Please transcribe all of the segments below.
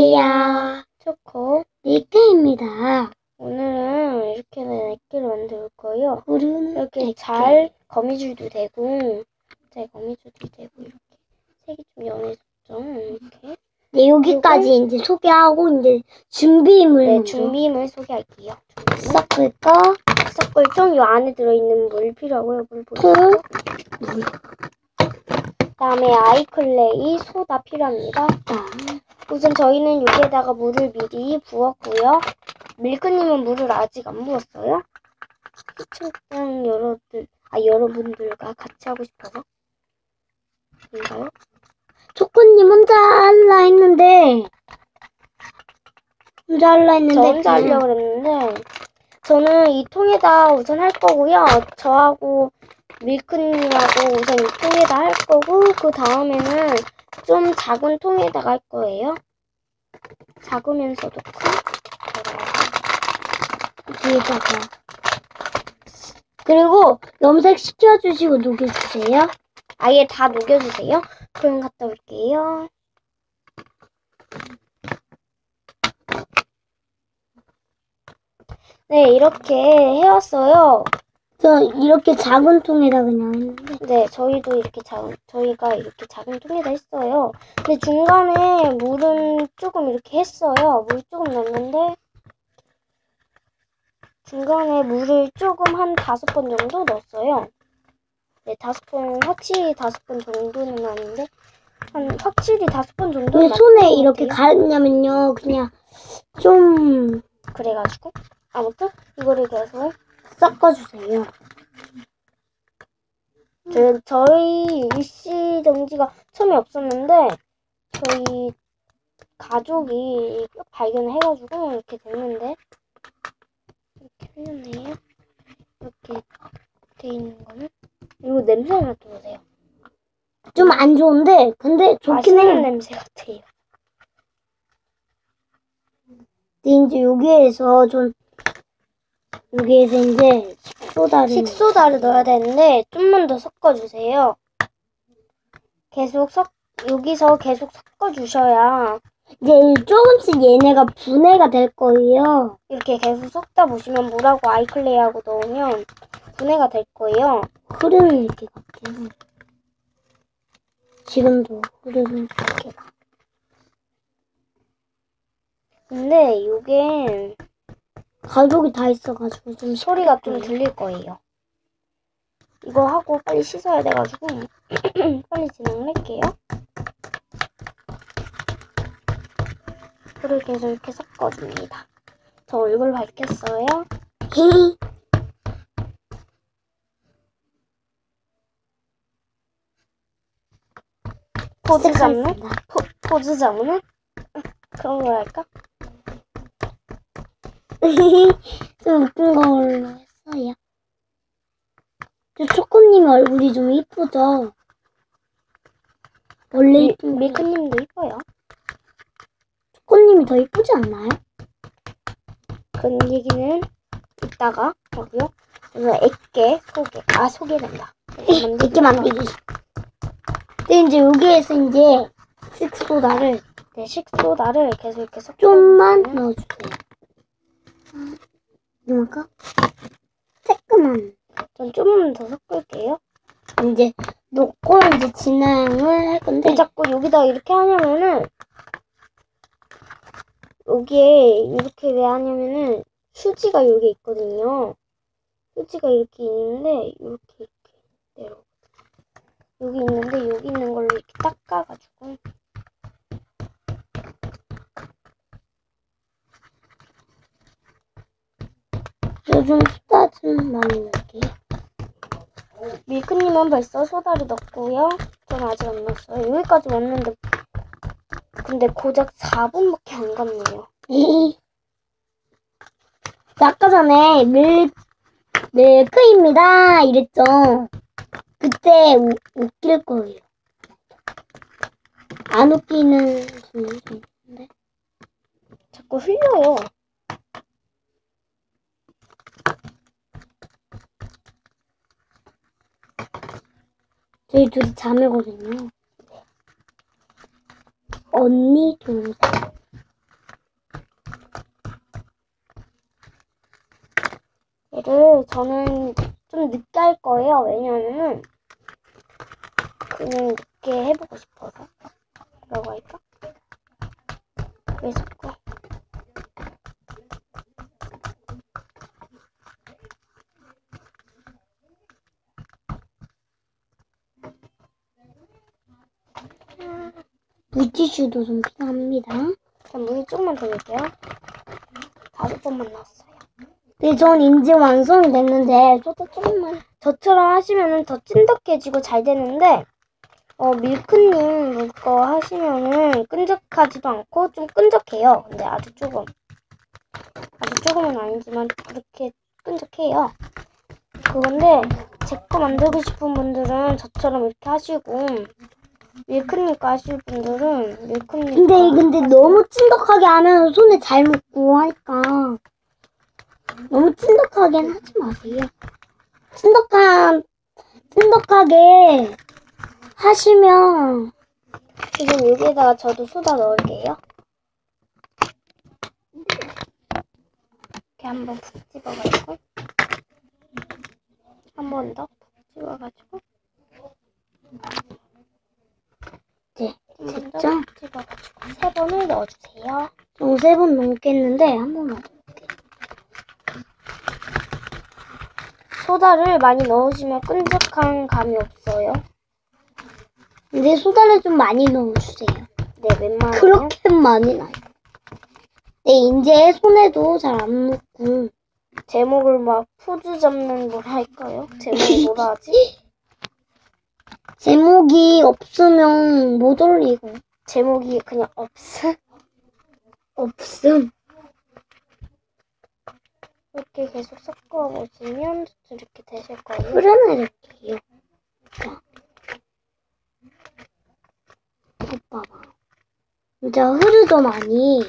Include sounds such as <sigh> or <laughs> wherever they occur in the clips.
야 초코. 밀크입니다. 오늘은 이렇게 액기를 만들 거예요. 이렇게 잘 거미줄도 되고, 잘 거미줄도 되고, 이렇게. 색이 좀 연해졌죠? 이렇게. 네, 여기까지 이제 소개하고 이제 준비물 네, 준비물 소개할게요. 섞을 거 섞을통 이 안에 들어있는 물 필요하고요. 물 통, 보세요. 그 다음에 아이클레이, 소다 필요합니다. 자, 우선 저희는 여기에다가 물을 미리 부었고요. 밀크님은 물을 아직 안 부었어요. 시청자 여러분들, 아 여러분들과 같이 하고 싶어서. 인가요? 초코님 혼자 할라 했는데 혼자 할라 했는데 저 혼자 그냥 하려고 그랬는데 저는 이 통에다 우선 할 거고요. 저하고 밀크님하고 우선 이 통에다 할 거고 그 다음에는 좀 작은 통에다가 할 거예요. 작으면서도 큰. 뒤에다가 그리고 염색 시켜주시고 녹여주세요. 아예 다 녹여주세요. 그럼 갔다 올게요. 네, 이렇게 해왔어요. 저 이렇게 작은 통에다 그냥 했는데 네, 저희도 이렇게 작은, 저희가 이렇게 작은 통에다 했어요. 근데 중간에 물은 조금 이렇게 했어요. 물 조금 넣었는데, 중간에 물을 조금 한 다섯 번 정도 넣었어요. 네, 다섯 번, 확실히 다섯 번 정도는 아닌데, 한, 확실히 다섯 번 정도 왜 손에 이렇게 가렸냐면요 그냥 좀 그래가지고. 아무튼, 이거를 계속 섞어주세요. 저, 저희 일시 정지가 처음에 없었는데 저희 가족이 발견해가지고 이렇게 됐는데 이렇게 흘렸네요. 이렇게 돼 있는 거는 이거 냄새가 맡아보세요. 좀 안 좋은데 근데 좋긴 맛있는 해. 냄새 같아요. 근데 이제 여기에서 좀 여기에서 이제 식소다를 식소다를 넣어야 되는데 좀만 더 섞어주세요. 계속 섞 여기서 계속 섞어주셔야 이제 조금씩 얘네가 분해가 될 거예요. 이렇게 계속 섞다 보시면 물하고 아이클레이하고 넣으면 분해가 될 거예요. 흐르는 이렇게 같아요. 지금도 흐르는 이렇게 가. 근데 이게 가족이 다 있어가지고 좀 소리가 좀 들릴 거예요. 이거 하고 빨리 씻어야 돼가지고 <clears throat> 빨리 진행을 할게요. 불을 계속 이렇게 섞어줍니다. 저 얼굴 밝혔어요. 히히. <laughs> 포즈 잡는? 포, 포즈 잡는? <laughs> 그런 걸 할까? 좀 웃긴 걸로 했어요. 저 초코님 얼굴이 좀 이쁘죠? 원래 밀, 이쁜 거. 밀크님도 이뻐요. 초코님이 더 이쁘지 않나요? 그런 얘기는 이따가 하고요. 그래서 액계, 소개. 아, 소개된다. <laughs> 이렇게 만들기. 근데 이제 여기에서 이제 식소다를 네, 식소다를 계속 이렇게 섞어. 좀만 넣어주세요. 이만큼? 조금만. 전좀더 섞을게요. 이제 놓고 이제 진행을 할 건데 왜 자꾸 여기다 이렇게 하냐면은 여기에 이렇게 왜 하냐면은 휴지가 여기 있거든요. 휴지가 이렇게 있는데 이렇게 이렇게 내려. 여기 있는데 여기 있는 걸로 이렇게 닦아가지고 요즘 수다 좀 많이 넣을게요. 밀크님은 벌써 소다를 넣었고요. 전 아직 안 넣었어요. 여기까지 왔는데 근데 고작 4분밖에 안 갔네요. <laughs> 아까 전에 밀, 밀크입니다. 이랬죠. 그때 우, 웃길 거예요. 안 웃기는 좀 있는데. 자꾸 흘려요. 저희 둘이 자매거든요. 언니 동생. 얘를 저는 좀 늦게 할 거예요. 왜냐면은 그냥 늦게 해보고 싶어서. 라고 할까? 그래서 물티슈도 좀 필요합니다. 그럼 물이 조금만 더 넣을게요. 다섯 번만 넣었어요. 네, 전 이제 완성이 됐는데 소다 조금만. 저처럼 하시면은 더 찐득해지고 잘 되는데 어 밀크님 거 하시면은 끈적하지도 않고 좀 끈적해요. 근데 아주 조금 아주 조금은 아니지만 그렇게 끈적해요. 그건데 제 거 만들고 싶은 분들은 저처럼 이렇게 하시고 밀크님 거 하실 분들은 밀크님 근데 거 근데 너무 찐득하게 하면 손에 잘 묻고 하니까 너무 찐득하게는 하지 마세요. 찐득한 찐득하게 하시면 지금 여기에다가 저도 소다 넣을게요. 이렇게 한번 푹 집어가지고 한 번 더 푹 집어가지고 됐죠? 푹 집어가지고 세 번을 넣어주세요. 저세 번 넘겠는데 한 번만. 소다를 많이 넣으시면 끈적한 감이 없어요. 근데 소다를 좀 많이 넣어주세요. 네, 웬만하면 그렇게 많이 나요. 네, 이제 손에도 잘 안 묻고 제목을 막 포즈 잡는 뭘 할까요? 제목이 뭐라 하지? <laughs> 제목이 없으면 못 올리고 제목이 그냥 없음? 없음. 이렇게 계속 섞어 보시면 이렇게 되실 거예요. 흐려내릴게요. 자. 이거 봐봐. 진짜 흐르죠, 많이.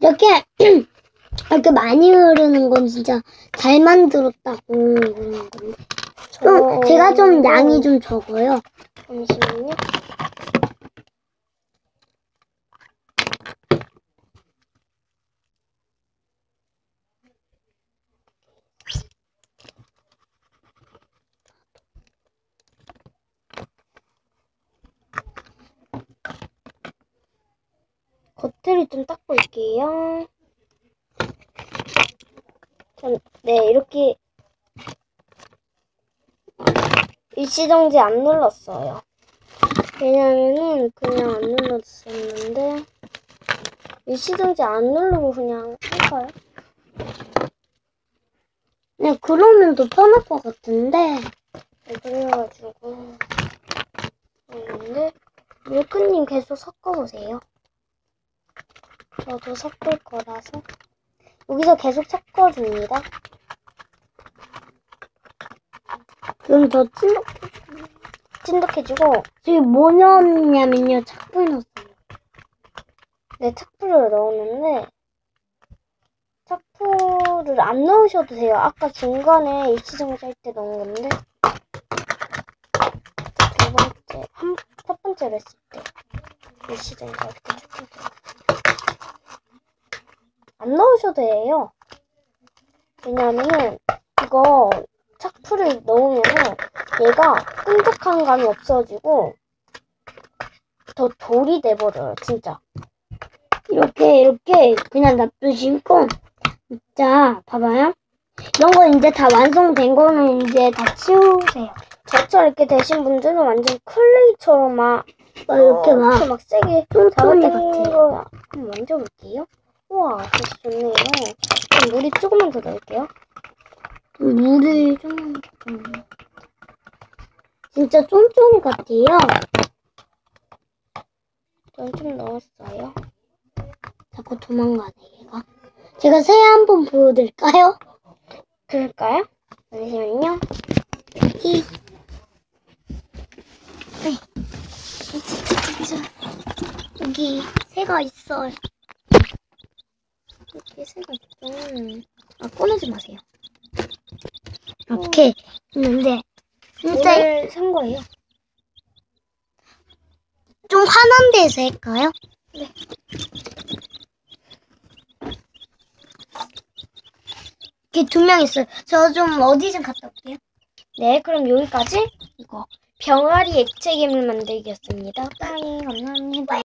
이렇게, <clears throat> 이렇게 많이 흐르는 건 진짜 잘 만들었다고 그러는 건데. 좀, 제가 좀 양이 좀 적어요. 잠시만요. 겉을 좀 닦고 올게요. 전, 네, 이렇게 일시정지 안 눌렀어요. 왜냐면은 그냥 안 눌렀었는데 일시정지 안 누르고 그냥 할까요? 네, 그러면 더 편할 것 같은데. 네, 그래가지고 했는데 밀크님 계속 섞어보세요. 저도 섞을 거라서 여기서 계속 섞어줍니다. 그럼 더 찐득, 찐득해지고 지금 뭐 넣었냐면요. 착불 넣었어요. 네, 착풀을 넣었는데 착풀을 안 넣으셔도 돼요. 아까 중간에 일시정지 할때 넣은 건데 두 번째, 한, 첫 번째로 했을 때 일시정지 할때첫 번째 안 넣으셔도 돼요. 왜냐하면은 이거 착풀을 넣으면은 얘가 끈적한 감이 없어지고 더 돌이 돼버려요, 진짜. 이렇게, 이렇게 그냥 놔두시고. 진짜, 봐봐요. 이런 거 이제 다 완성된 거는 이제 다 치우세요. 저처럼 이렇게 되신 분들은 완전 클레이처럼 막 막 이렇게 어, 막. 이렇게 막 세게 쫀쫀이 같아요. 거 한번 만져볼게요. 우와, 진짜 좋네요. 그럼 물이 조금만 더 넣을게요. 물을 좀, 음. 진짜 쫀쫀이 같아요. 전좀 넣었어요. 자꾸 도망가네, 얘가. 제가 새 한 번 보여드릴까요? 그럴까요? 잠시만요. 이, 여기 새가 있어요. 이렇게 새가 좀 아, 꺼내지 마세요. 이렇게 있는데, 진짜 물을 산 거예요. 좀 환한 데서 할까요? 이렇게 두 명 있어요. 저 좀 어디 좀 갔다 올게요. 네, 그럼 여기까지 이거 병아리 액체 괴물 만들기였습니다. 빠이 감사합니다.